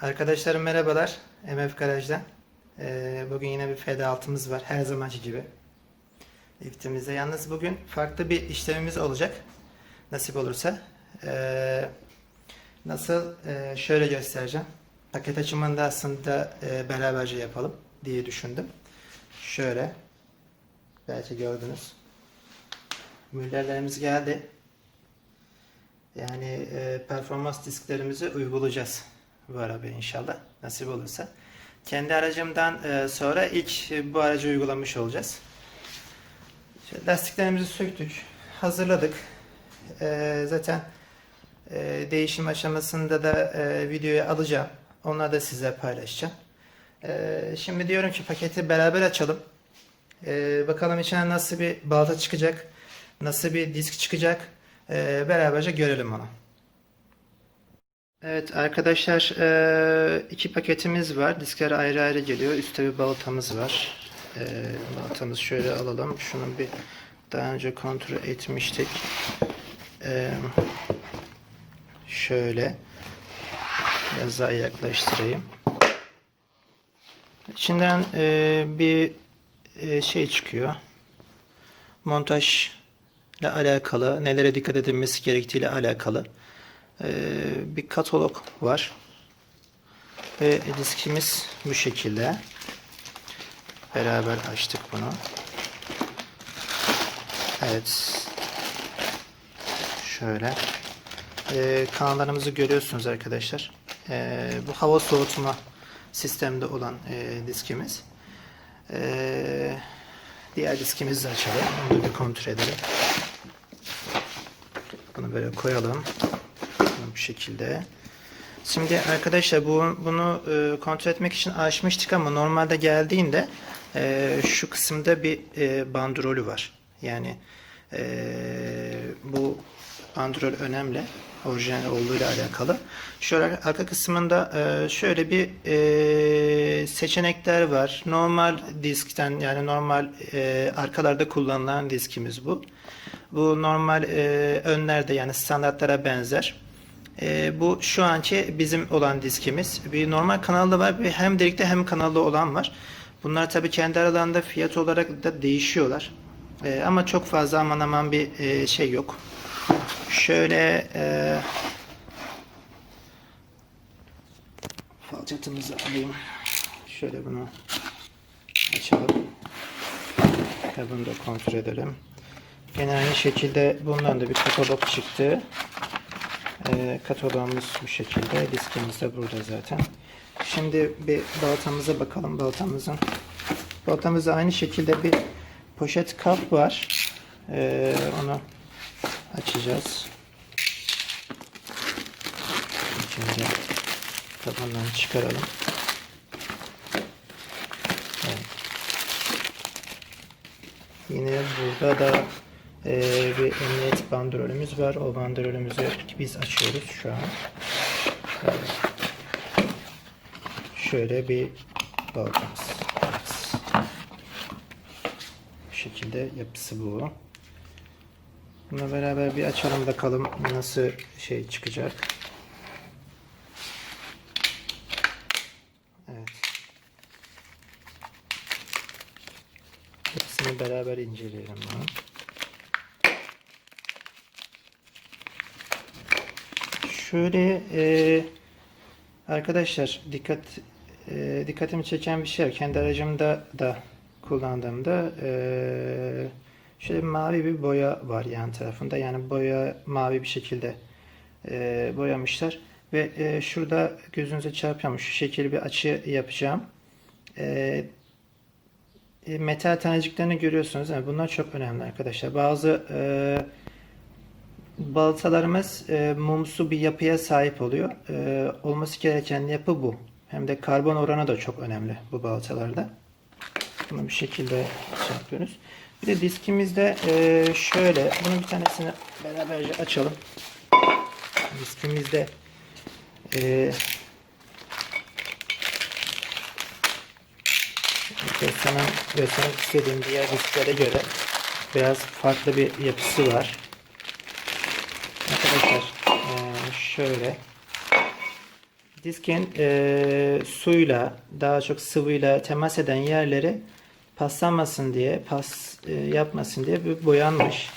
Arkadaşlarım merhabalar. MF Garaj'dan. Ee, bugün yine bir FD6'mız var. Her zamanki gibi. Liftimizde. Yalnız bugün farklı bir işlemimiz olacak. Nasip olursa. Ee, nasıl? Ee, şöyle göstereceğim. Paket açımını da aslında e, beraberce yapalım diye düşündüm. Şöyle. Belki gördünüz. Müllerlerimiz geldi. Yani e, performans disklerimizi uygulayacağız bu arabaya inşallah nasip olursa. Kendi aracımdan e, sonra ilk e, bu aracı uygulamış olacağız. Şöyle lastiklerimizi söktük, hazırladık. E, zaten değişim aşamasında da videoya alacağım. Onları da size paylaşacağım. Şimdi diyorum ki paketi beraber açalım. Bakalım içine nasıl bir balta çıkacak, nasıl bir disk çıkacak. Beraberce görelim onu. Evet arkadaşlar eee, iki paketimiz var. Diskler ayrı ayrı geliyor. Üstte bir baltamız var. Eee baltamızı şöyle alalım. Şunu bir daha önce kontrol etmiştik. Eee, şöyle biraz daha yaklaştırayım. İçinden bir şey çıkıyor. Montajla alakalı, nelere dikkat edilmesi gerektiğiyle alakalı. Ee, bir katalog var. Ve diskimiz bu şekilde. Beraber açtık bunu. Evet. Şöyle. Ee, kanallarımızı görüyorsunuz arkadaşlar. Ee, bu hava soğutma sistemde olan e, diskimiz. Ee, diğer diskimizi de açalım. Da bir kontrol edelim. Bunu böyle koyalım bu şekilde. Şimdi arkadaşlar bu, bunu e, kontrol etmek için açmıştık ama normalde geldiğinde e, şu kısımda bir e, bandrolü var. Yani e, bu bandrol önemli. Orijinal olduğuyla alakalı. Şöyle arka kısmında e, şöyle bir e, seçenekler var. Normal diskten yani normal e, arkalarda kullanılan diskimiz bu. Bu normal e, önlerde yani standartlara benzer. E, bu şu anki bizim olan diskimiz. Bir normal kanalda var, bir hem delikte hem kanalda olan var. Bunlar tabii kendi aralarında fiyat olarak da değişiyorlar. E, ama çok fazla aman aman bir e, şey yok. Şöyle e, falçatımızı alayım. Şöyle bunu açalım. Ve bunu da kontrol edelim. Aynı şekilde bundan da bir katalog çıktı. E, kataloğumuz bu şekilde. Diskimiz de burada zaten. Şimdi bir baltamıza bakalım. Baltamızın baltamızda aynı şekilde bir poşet kap var. E, onu açacağız. Şimdi tabandan çıkaralım. Evet. Yine burada da bir emniyet bandrolümüz var. O bandrolümüzü biz açıyoruz şu an. Şöyle bir baltamız. Evet. Bu şekilde yapısı bu. Bununla beraber bir açalım bakalım nasıl şey çıkacak. Evet. Hepsini beraber inceleyelim bunu. Şöyle e, arkadaşlar dikkat e, dikkatimi çeken bir şey var. Kendi aracımda da kullandığımda e, şöyle mavi bir boya var yan tarafında. Yani boya mavi bir şekilde e, boyamışlar. Ve e, şurada gözünüze çarpıyormuş. Şu şekilde bir açı yapacağım. E, e, metal taneciklerini görüyorsunuz. Yani bunlar çok önemli arkadaşlar. Bazı e, baltalarımız e, mumsu bir yapıya sahip oluyor. E, olması gereken yapı bu. Hem de karbon oranı da çok önemli bu baltalarda. Bunu bir şekilde şey yapıyoruz. Bir de diskimizde e, şöyle, bunun bir tanesini beraberce açalım. Diskimizde e, göstermek, göstermek istediğim diğer disklere göre biraz farklı bir yapısı var. Şöyle diskin e, suyla daha çok sıvıyla temas eden yerleri paslanmasın diye pas e, yapmasın diye bir boyanmış.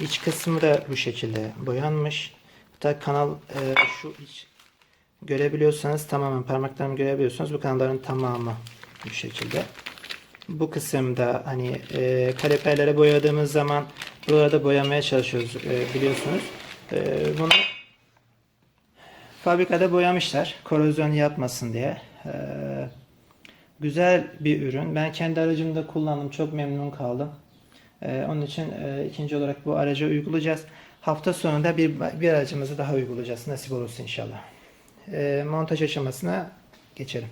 İç kısmı da bu şekilde boyanmış. Hatta kanal e, şu iç görebiliyorsanız tamamen parmaklarımı görebiliyorsunuz. Bu kanalların tamamı bu şekilde. Bu kısımda hani e, kaliperlere boyadığımız zaman burada boyamaya çalışıyoruz e, biliyorsunuz. E, bunu fabrikada boyamışlar. Korozyon yapmasın diye. E, güzel bir ürün. Ben kendi aracımda kullandım. Çok memnun kaldım. E, onun için e, ikinci olarak bu araca uygulayacağız. Hafta sonunda bir, bir aracımızı daha uygulayacağız. Nasip olursa inşallah. E, montaj aşamasına geçelim.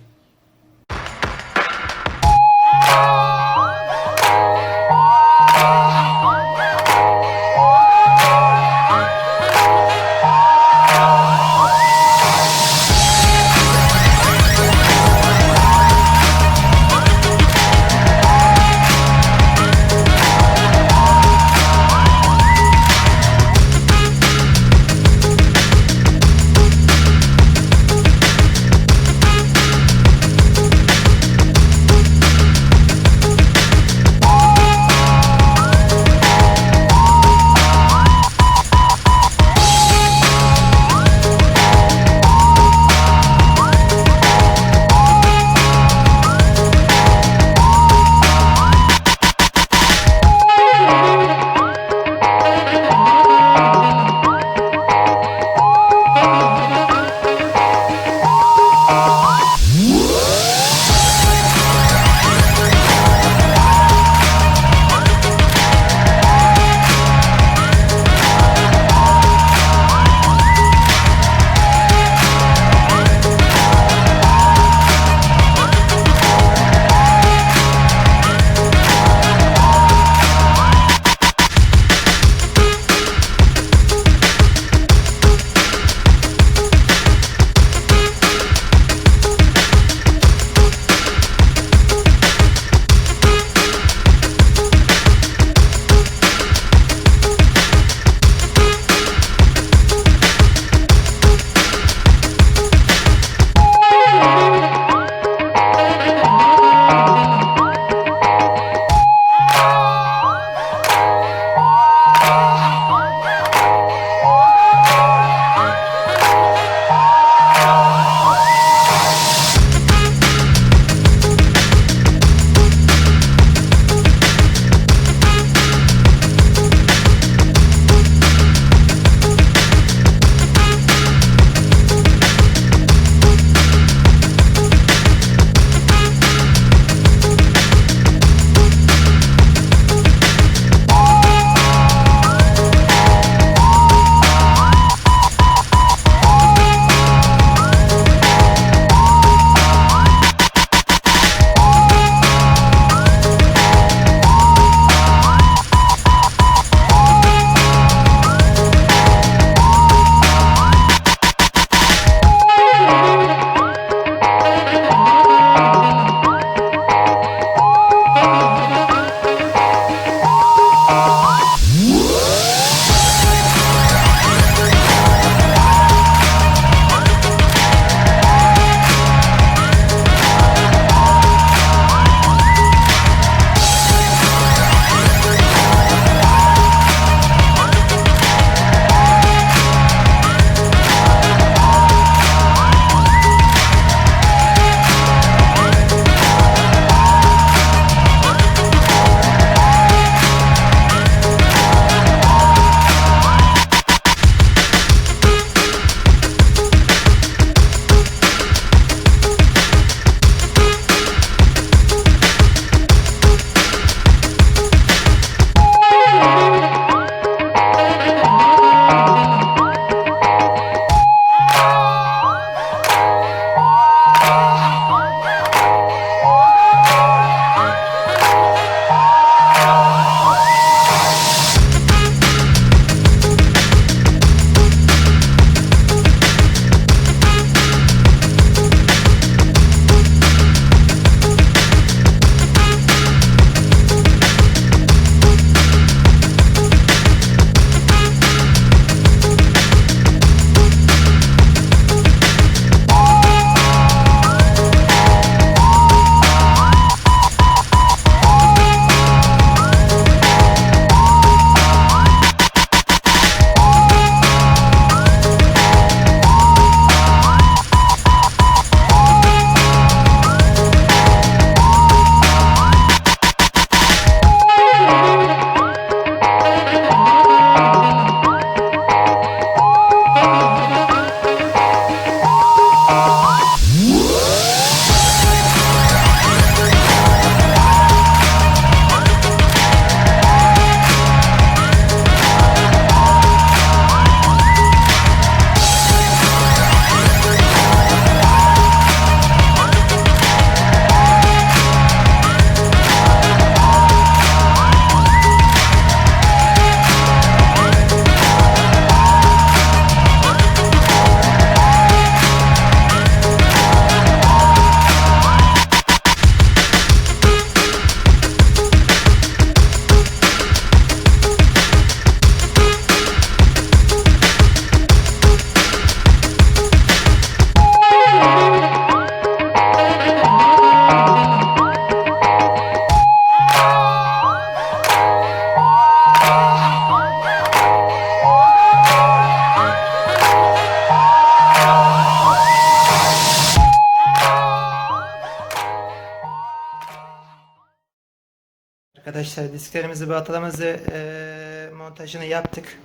Arkadaşlar disklerimizi, baltalarımızı e, montajını yaptık.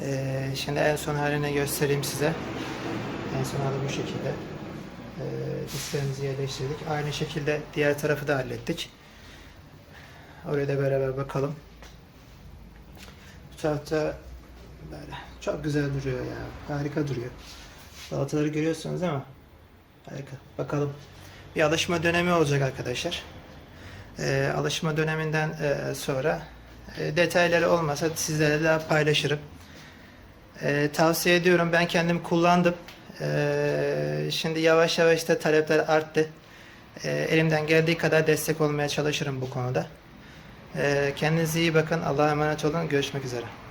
E, şimdi en son halini göstereyim size. En son hali bu şekilde. E, disklerimizi yerleştirdik. Aynı şekilde diğer tarafı da hallettik. Oraya da beraber bakalım. Bu tarafta böyle çok güzel duruyor ya. Harika duruyor. Balataları görüyorsunuz mi? Harika. Bakalım. Bir alışma dönemi olacak arkadaşlar. Ee, alışma döneminden e, sonra e, detayları olmasa sizlerle daha paylaşırım. Ee, tavsiye ediyorum. Ben kendim kullandım. Ee, şimdi yavaş yavaş da talepler arttı. Ee, elimden geldiği kadar destek olmaya çalışırım bu konuda. Ee, kendinize iyi bakın. Allah'a emanet olun. Görüşmek üzere.